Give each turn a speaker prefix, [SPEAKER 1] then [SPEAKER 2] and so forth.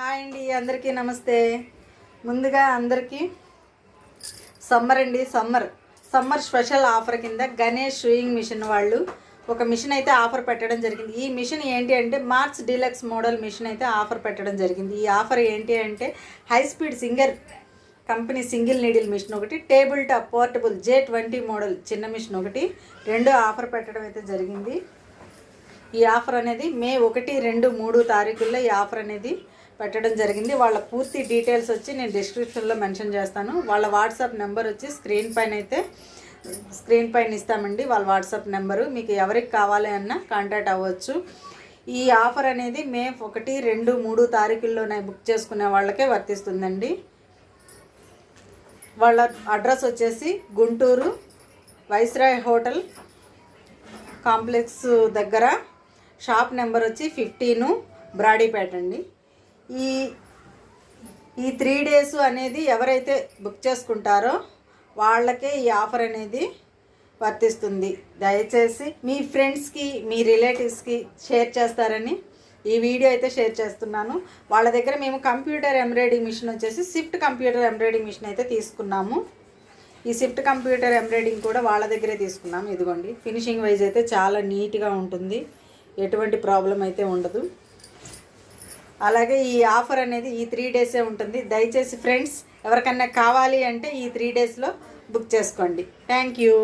[SPEAKER 1] Hi అండి అందరికీ నమస్తే. ముందుగా అందరికీ సమ్మర్ అండి సమ్మర్. సమ్మర్ స్పెషల్ ఆఫర్ కింద గణేష్ షూయింగ్ మిషన్ వాళ్ళు ఒక మిషన్ అయితే ఆఫర్ పెట్టడం జరిగింది. ఈ మిషన్ ఏంటి అంటే మార్చ్ డీలక్స్ మోడల్ మిషన్ అయితే ఆఫర్ పెట్టడం జరిగింది. ఈ ఆఫర్ ఏంటి అంటే high speed Singer company single needle machine ఒకటి table top portable J twenty model చిన్న మిషన్ ఒకటి రెండు ఆఫర్ పెట్టడం అయితే జరిగింది. ఈ ఆఫర్ అనేది మే ఒకటి రెండు మూడు తారీఖుల్లో ఈ ఆఫర్ అనేది పెట్టడం జరిగింది. వాళ్ళ పూర్తి డీటెయిల్స్ వచ్చి నేను డిస్క్రిప్షన్లో మెన్షన్ చేస్తాను. వాళ్ళ వాట్సాప్ నెంబర్ వచ్చి స్క్రీన్ పైన అయితే స్క్రీన్ పైన ఇస్తామండి వాళ్ళ వాట్సాప్ నెంబరు. మీకు ఎవరికి కావాలి అన్నా కాంటాక్ట్ అవ్వచ్చు. ఈ ఆఫర్ అనేది మే ఒకటి రెండు మూడు తారీఖుల్లోనే బుక్ చేసుకునే వాళ్ళకే వర్తిస్తుందండి. వాళ్ళ అడ్రస్ వచ్చేసి గుంటూరు వైస్రాయ్ హోటల్ కాంప్లెక్స్ దగ్గర. షాప్ నెంబర్ వచ్చి ఫిఫ్టీను బ్రాడీపేట అండి. ఈ ఈ త్రీ డేస్ అనేది ఎవరైతే బుక్ చేసుకుంటారో వాళ్ళకే ఈ ఆఫర్ అనేది వర్తిస్తుంది. దయచేసి మీ ఫ్రెండ్స్కి మీ రిలేటివ్స్కి షేర్ చేస్తారని ఈ వీడియో అయితే షేర్ చేస్తున్నాను. వాళ్ళ దగ్గర మేము కంప్యూటర్ ఎంబ్రాయిడింగ్ మిషన్ వచ్చేసి స్విఫ్ట్ కంప్యూటర్ ఎంబ్రాయిడింగ్ మిషన్ అయితే తీసుకున్నాము. ఈ స్విఫ్ట్ కంప్యూటర్ ఎంబ్రాయిడింగ్ కూడా వాళ్ళ దగ్గరే తీసుకున్నాము. ఇదిగోండి ఫినిషింగ్ వైజ్ అయితే చాలా నీట్గా ఉంటుంది. ఎటువంటి ప్రాబ్లం అయితే ఉండదు. అలాగే ఈ ఆఫర్ అనేది ఈ త్రీ డేసే ఉంటుంది. దయచేసి ఫ్రెండ్స్ ఎవరికన్నా కావాలి అంటే ఈ త్రీ డేస్లో బుక్ చేసుకోండి. Thank you.